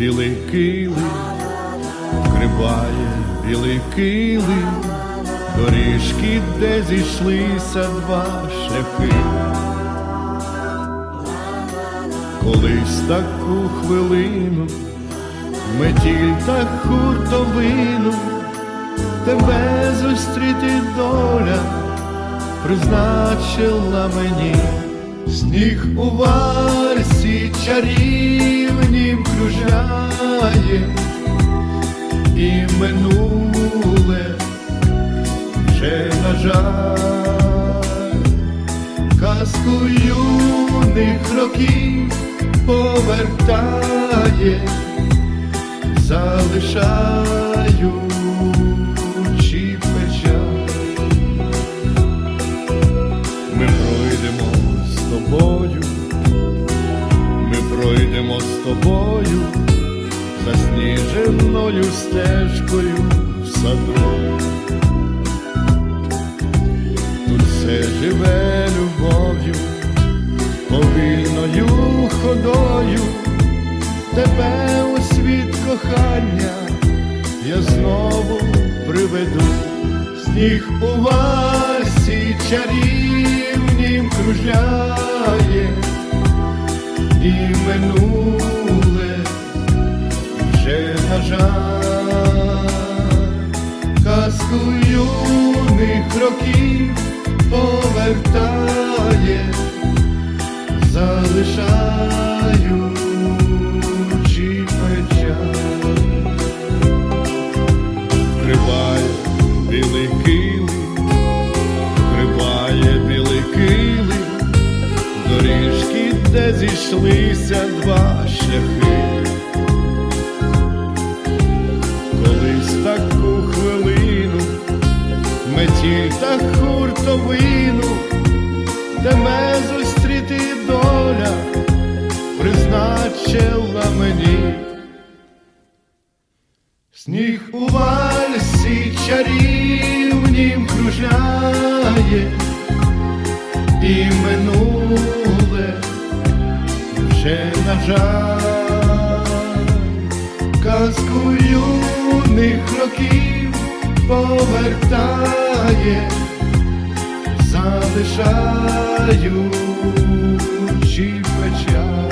білий килим, вкриває білий килим, доріжки, де зійшлися два шляхи. Колись таку хвилину, метіль та хуртовину, тебе зустріти доля призначила мені. Сніг у варсі чарівнім кружляє, і минуле вже на жаль, казку юних років повертає, залишаючи тобою, засніженою стежкою в саду. Тут все живе любов'ю, повільною ходою, тебе у світ кохання я знову приведу. Сніг у вальсі чарівнім вже казку юних років повертає, залишаючи печаль вкриває білий килим, вкриває білий доріжки, де зійшлися два шляхи. Хуртовину, тебе зустріти доля призначила мені. Сніг у вальсі чарівнім кружляє, і минуле вже на жаль, казку юних років повертає, залишаючи печаль.